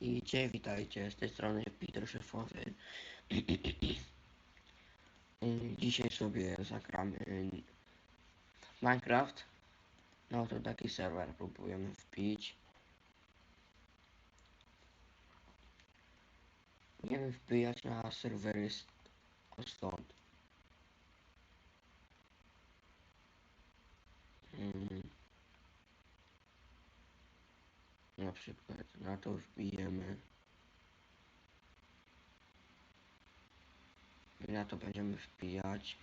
I cześć, witajcie, z tej strony Peter Szefowy. Dzisiaj sobie zagramy Minecraft. No to taki serwer próbujemy wbić. Będziemy wbijać na serwery stąd. Mm. Na przykład na to wbijemy. Na to będziemy wbijać.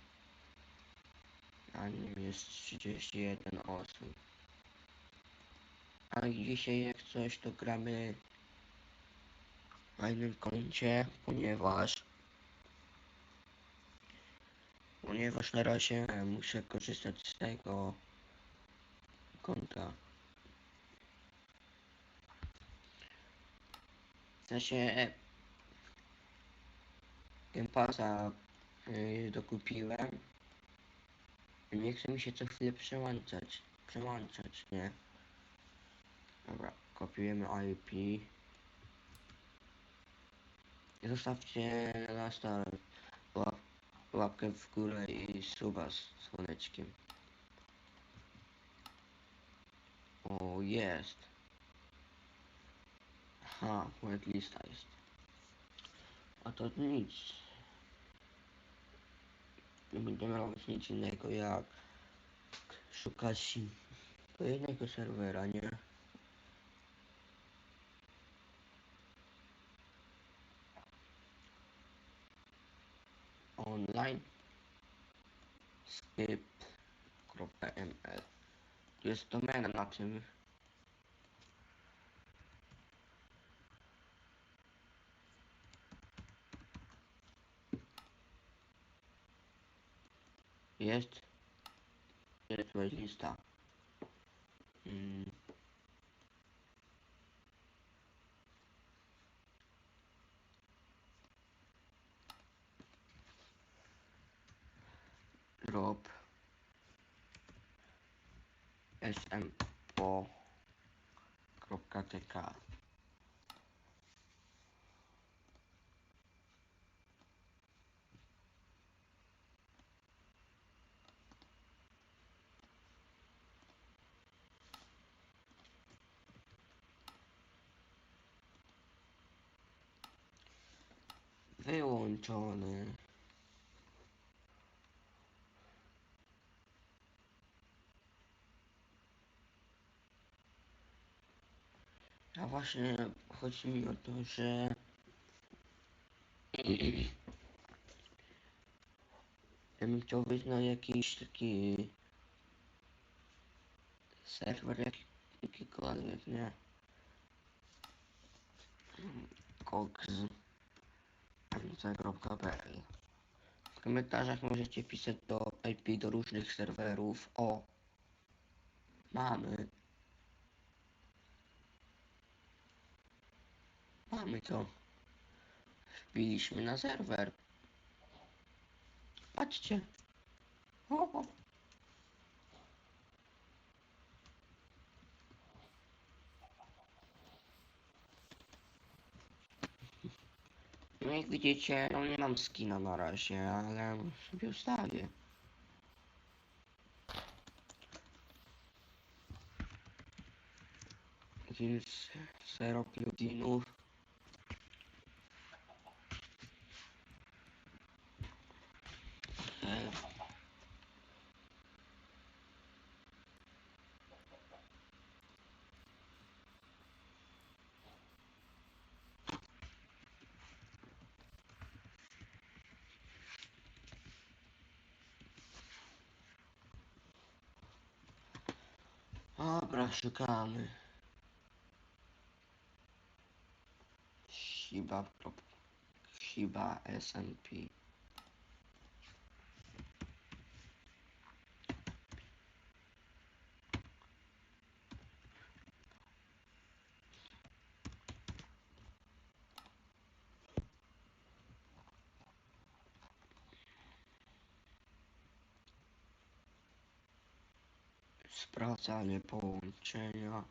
A nim jest 31 osób. A dzisiaj jak coś to gramy na innym koncie, ponieważ ponieważ na razie muszę korzystać z tego konta. W sensie Game Passa yy, dokupiłem. Nie chce mi się co chwilę przełączać. Przełączać, nie. Dobra, kopiujemy IP. I zostawcie na start łap, łapkę w górę i suba z słoneczkiem. O, jest. Aha, whitelista jest. A to nic. Nie będziemy robić nic innego jak szukać jednego serwera, nie? Online skip.ml jest domena na tym. Jest. Jest lista. Mm. Drop. smpo.tk Wyłączony. A właśnie chodzi mi o to, że ja bym chciał wyjść na jakiś taki serwer jak, jakikolwiek, nie? W komentarzach możecie pisać do IP do różnych serwerów. O! Mamy. Mamy to. Wbiliśmy na serwer. Patrzcie. O, o. No jak widzicie, no nie mam skina na razie, ale sobie ustawię. Więc zero pluginów. Dobra, szukamy. Shiba, Shiba SMP. Sprawdzanie połączenia.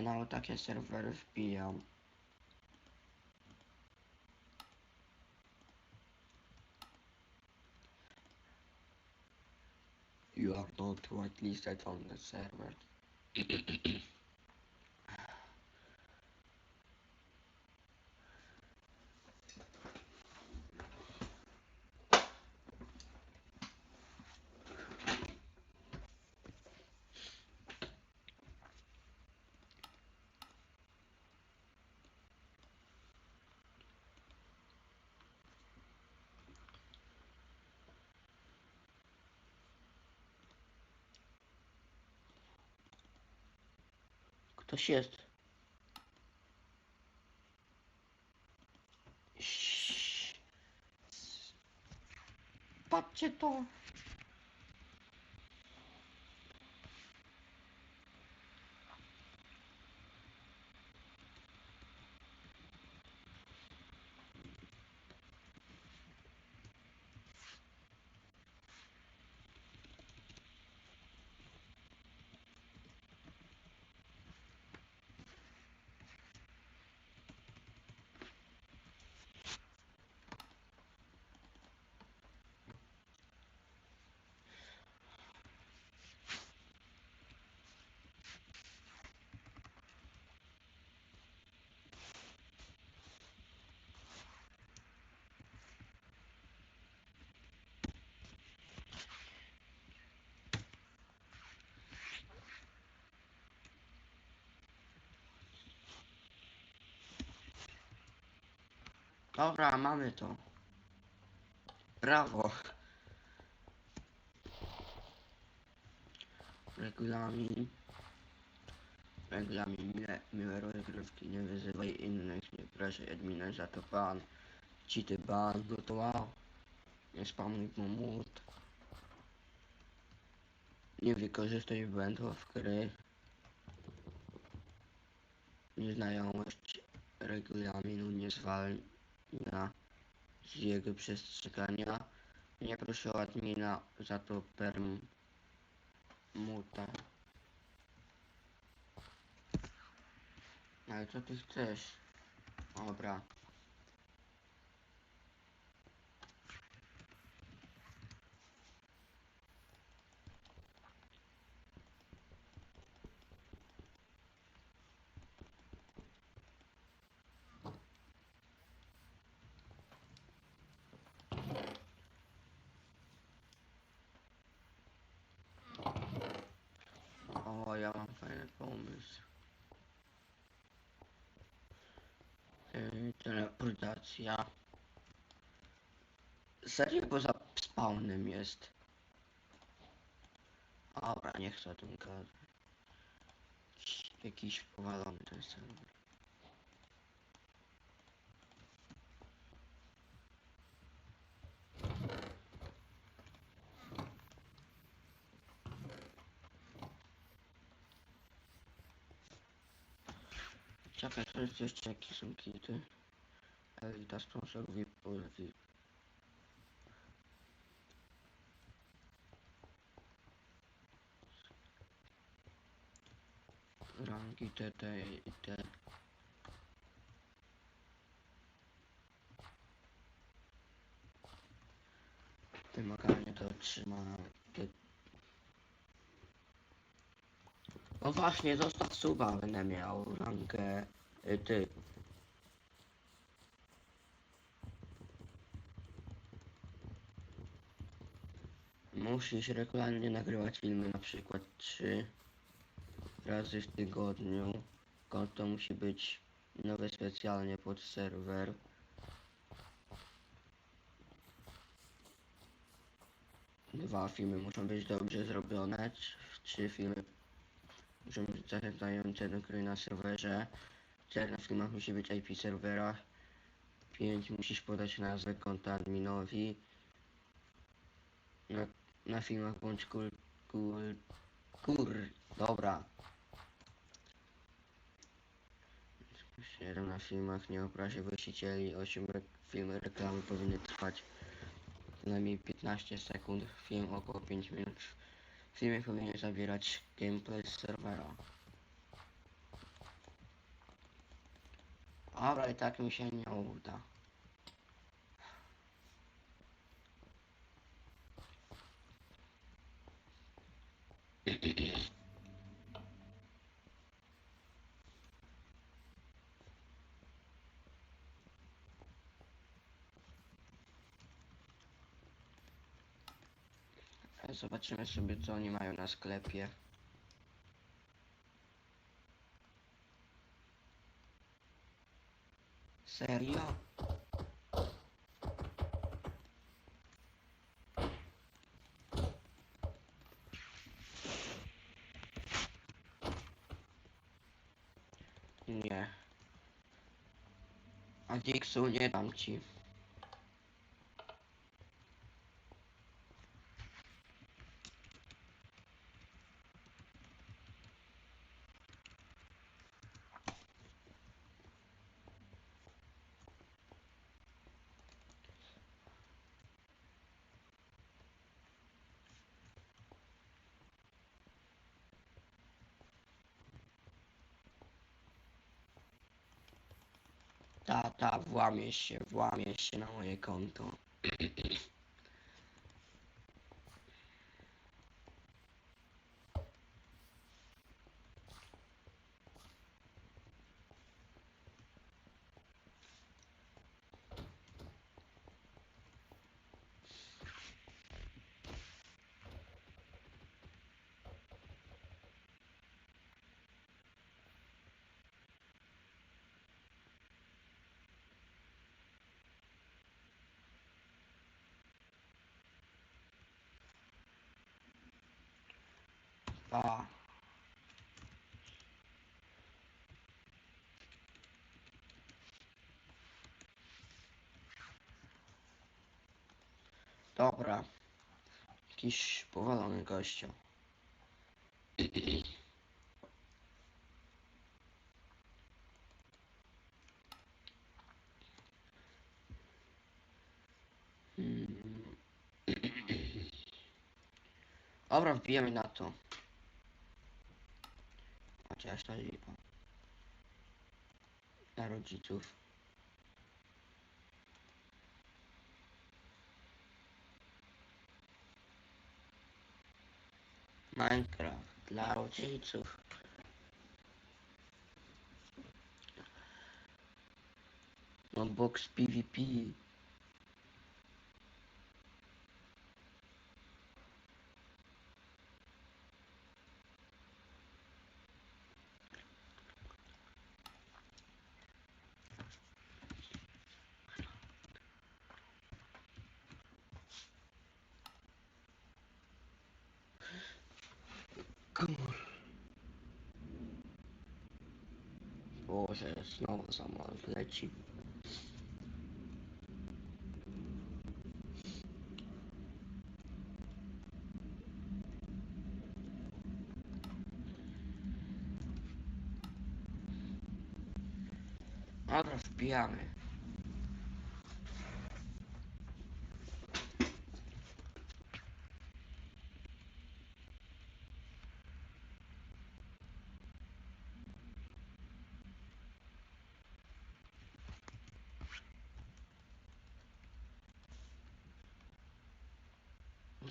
Ja na takie serwery wbijam. You are not whitelisted on the server. Ktoś jest. Patrzcie to. Dobra, mamy to. Brawo. Regulamin. Regulamin miłe, miłe rozgrywki, nie wyzywaj innych, nie proszę admina za to ban. Cheaty ban, no to. Nie spamuj momut. Nie wykorzystuj błędów gry. Nieznajomość regulaminu nie zwalnia z jego przestrzegania. Nie proszę o admina za to permuta. Ale co ty chcesz? Dobra. O, ja mam fajny pomysł. Yy, teleportacja. Serio, za spawnem jest. Dobra, nie chcę o tym gadać. Jakiś- Jakiś powalony ten serwer. Czekaj, to jest jeszcze jakie są kity. Elita sponsor VIP, VIP. Rangi TT i T. Wymaganie to otrzyma... Ty... No właśnie, zostaw suba, będę miał rangę... Y, ty. Musisz regularnie nagrywać filmy, na przykład 3 razy w tygodniu. Konto musi być nowe specjalnie pod serwer. Dwa filmy muszą być dobrze zrobione. trz- Trzy filmy muszą być zachęcające do gry na serwerze. Cztery na filmach musi być IP serwera. Pięć musisz podać nazwę konta adminowi. Na, na filmach bądź kul, kul, kur, dobra. 7 na filmach nie obrazie właścicieli, 8 re filmy reklamy powinny trwać co najmniej 15 sekund, film około 5 minut. Filmie powinien zawierać gameplay z serwera. Dobra, i tak mi się nie uda. Zobaczymy sobie co oni mają na sklepie. Serio? Nie. A Dixu nie dam ci. Ta, ta, włamie się, włamie się na moje konto. Pa. Dobra. Jakiś powalony gościu. Hmm. Dobra, wbijemy na to. yaşlanıyor. Eroji tur. Minecraft, Laro Ciccio. Unbox PvP Boże, znowu samolot leci. Dobra, wbijamy.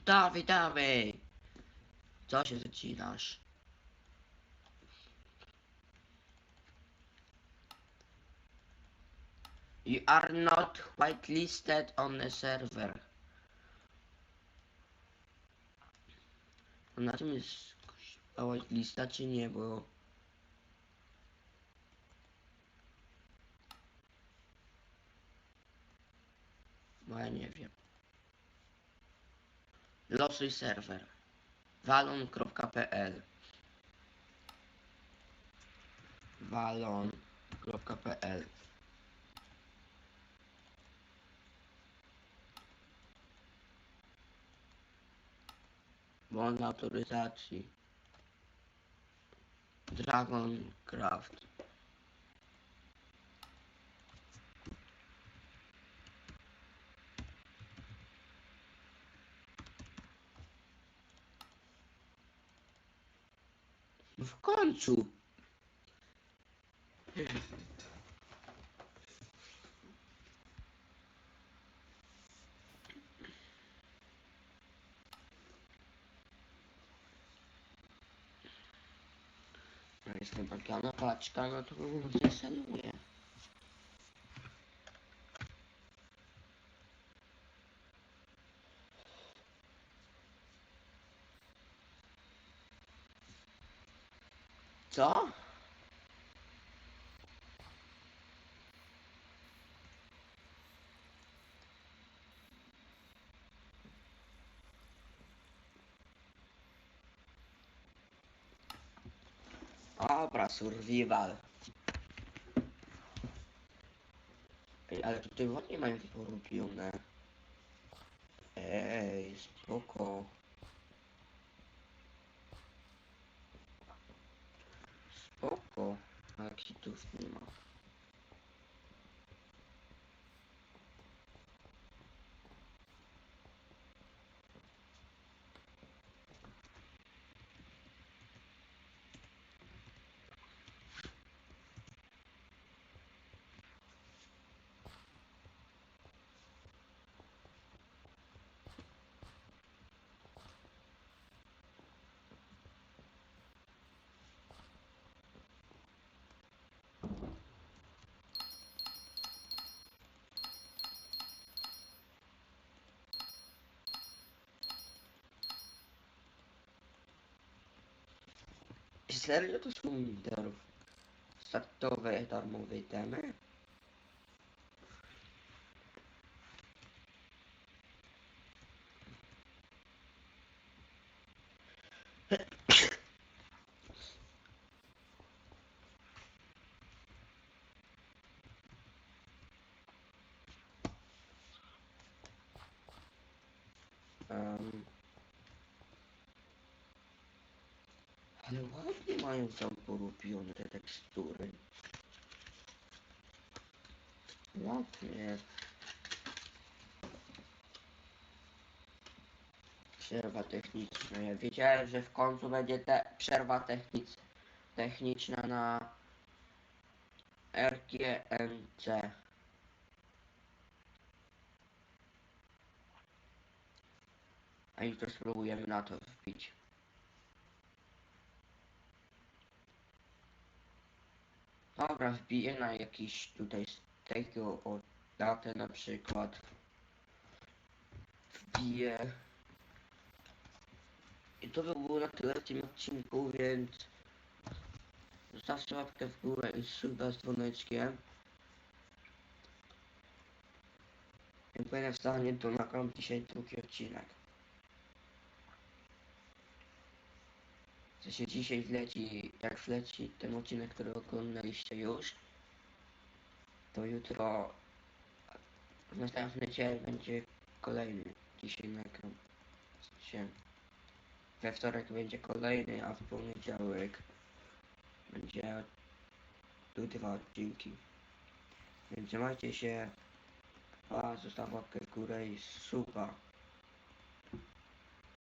Dawaj, dawaj! Co się zacinasz? You are not whitelisted on the server. Na tym jest whitelista czy nie, bo... Bo ja nie wiem. Losuj serwer. Walon.pl Walon.pl Wolna autoryzacji. Dragoncraft. W końcu. Jestem bagiana paczka, no to go zdesaluję. Dobra, survival. Ej, ale tutaj ładnie mają porobione. Ej, spoko. Spoko. Ale kitów nie ma. serio tu stai un video? Sta dove dormo vedete a me? Mają tam porobione te tekstury. Ładnie. Przerwa techniczna. Ja wiedziałem, że w końcu będzie te przerwa technic techniczna na RGNC. A i to spróbujemy na to wbić. Dobra, wbiję na jakiś tutaj z tego o datę na przykład. Wbiję. I to by było na tyle w tym odcinku, więc zostawcie łapkę w górę i suba z dzwoneczkiem. Jak będę w stanie, to nagram dzisiaj drugi odcinek. W sensie dzisiaj wleci, jak wleci ten odcinek, który oglądaliście już, to jutro, w następny dzień będzie kolejny. Dzisiaj nagram się. We wtorek będzie kolejny, a w poniedziałek będzie tu dwa odcinki. Więc trzymajcie się. A, zostaw łapkę w górę i suba.